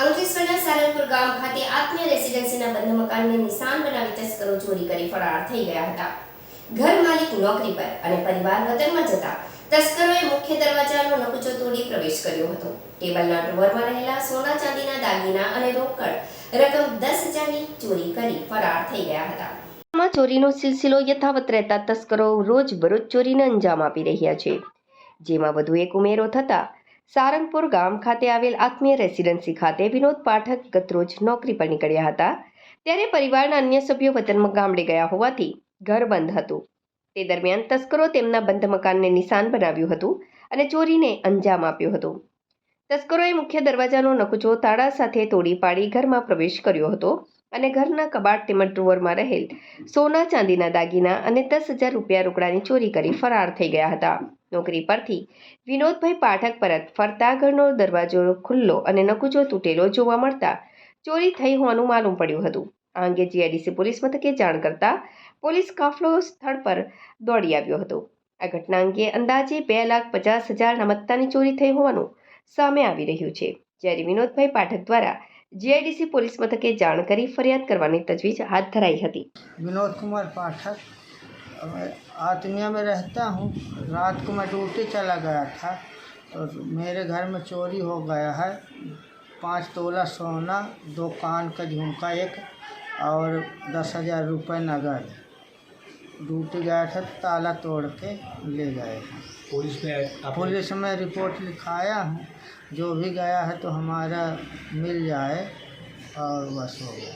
અંકલેશ્વરના સારંગપુર ગામ ખાતે આત્મીય રેસિડેન્સીના બંધ મકાનને નિશાન બનાવી તસ્કરો ચોરી કરી ફરાર થઈ ગયા હતા. ઘર માલિક નોકરી પર અને પરિવાર વતનમાં જતા તસ્કરોએ મુખ્ય દરવાજાનો નકુચો તોડી પ્રવેશ કર્યો હતો. ટેબલના ડ્રોવરમાં રહેલા સોના ચાંદીના દાગીના અને રોકડ રકમ દસ હજારની ચોરી કરી ફરાર થઈ ગયા હતા. ચોરીનો સિલસિલો યથાવત રહેતા તસ્કરો રોજ બરોજ ચોરીને અંજામ આપી રહ્યા છે. જેમાં વધુ એક ઉમેરો થતા સારંગપુર ગામ ખાતે આવેલ આત્મીય રેસિડેન્સી ખાતે વિનોદ પાઠક ગતરોજ નોકરી પર નીકળ્યા હતા. ત્યારે પરિવારના અન્ય સભ્યો વતનમાં ગામડે ગયા હોવાથી ઘર બંધ હતું. તે દરમિયાન તસ્કરો તેમના બંધ મકાનને નિશાન બનાવ્યું હતું અને ચોરીને અંજામ આપ્યો હતો. તસ્કરોએ મુખ્ય દરવાજાનો નકુચો તાળા સાથે તોડી પાડી ઘરમાં પ્રવેશ કર્યો હતો અને ઘરના કબાટ તેમજ ડ્રોવરમાં રહેલ સોના ચાંદીના દાગીના અને દસ હજાર રૂપિયા રોકડાની ચોરી કરી ફરાર થઈ ગયા હતા. નોકરી પરથી. વિનોદભાઈ પાઠક પરત ફરતા ઘરનો દરવાજો ખુલ્લો અને નકુચો તૂટેલો જોવા મળતા ચોરી થઈ હોવાનું માલુમ પડ્યું હતું. આ અંગે જીઆઈડીસી પોલીસ મથકે જાણ કરતા પોલીસ કાફલો સ્થળ પર દોડી આવ્યો હતો. આ ઘટના અંગે અંદાજે બે લાખ પચાસ હજાર નમત્તાની ચોરી થઈ હોવાનું સામે આવી રહ્યું છે. જ્યારે વિનોદભાઈ પાઠક દ્વારા જીઆઈડીસી પોલીસ મથકે જાણ કરી ફરિયાદ કરવાની તજવીજ હાથ ધરાઈ હતી. વિનોદકુમાર પાઠક आत्मीय में रहता हूँ। रात को मैं ड्यूटी चला गया था और मेरे घर में चोरी हो गया है। पाँच तोला सोना दो कान का झुमका एक और दस हज़ार रुपये नगद। ड्यूटी गया था ताला तोड़ के ले गए। हैं पुलिस में पुलिस में रिपोर्ट लिखाया हूँ। जो भी गया है तो हमारा मिल जाए और बस हो गया।